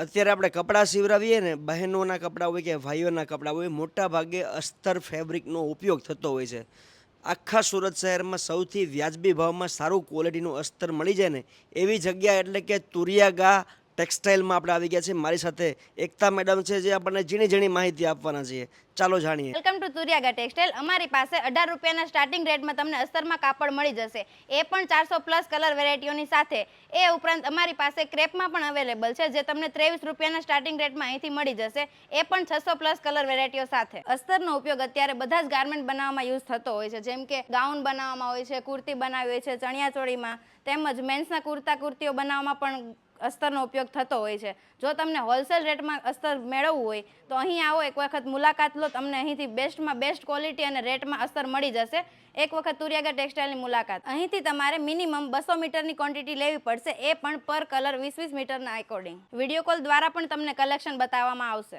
અત્યારે આપણે કપડાં સીવડાવીએ ને, બહેનોના કપડાં હોય કે ભાઈઓના કપડાં હોય મોટા ભાગે અસ્તર ફેબ્રિકનો ઉપયોગ થતો હોય છે. આખા સુરત શહેરમાં સૌથી વ્યાજબી ભાવમાં સારું ક્વોલિટીનું અસ્તર મળી જાય ને, એવી જગ્યા એટલે કે તુરિયાગા ટેક્સટાઇલમાં આપણે આવી ગયા છે મારી સાથે એકતા મેડમ છે જે આપણને ઝીણી ઝીણી માહિતી આપવાના છીએ ચાલો જાણીએ. વેલકમ ટુ તુરિયાગા ટેક્સટાઇલ અમારી પાસે અઢાર રૂપિયાના સ્ટાર્ટિંગ રેટમાં તમને અસ્તરમાં કાપડ મળી જશે. એ પણ ચારસો પ્લસ કલર વેરાયટીઓની સાથે. એ ઉપરાંત અમારી પાસે ક્રેપમાં પણ અવેલેબલ છે, જે તમને ત્રેવીસ રૂપિયાના સ્ટાર્ટિંગ રેટમાં અહીંથી મળી જશે. એ પણ છસો પ્લસ કલર વેરાયટીઓ સાથે. અસ્તરનો ઉપયોગ અત્યારે બધા જ ગાર્મેન્ટ બનાવવામાં યુઝ થતો હોય છે. જેમ કે ગાઉન બનાવવામાં હોય છે, કુર્તી બનાવી હોય છે, ચણિયાચોળીમાં. તેમજ મેન્સના કુર્તા કુર્તીઓ બનાવવામાં પણ અસ્તરનો ઉપયોગ થતો હોય છે. જો તમને હોલસેલ રેટમાં અસ્તર મેળવવું હોય, તો અહીં આવો એક વખત મુલાકાત લો, તમને અહીંથી બેસ્ટમાં બેસ્ટ ક્વોલિટી અને રેટમાં અસ્તર મળી જશે. એક વખત તુરિયાગા ટેક્સટાઇલની મુલાકાત. અહીંથી તમારે મિનિમમ બસો મીટરની ક્વોન્ટિટી લેવી પડશે, એ પણ પર કલર વીસ વીસ મીટરના એકોર્ડિંગ વીડિયો કોલ દ્વારા પણ તમને કલેક્શન બતાવવામાં આવશે.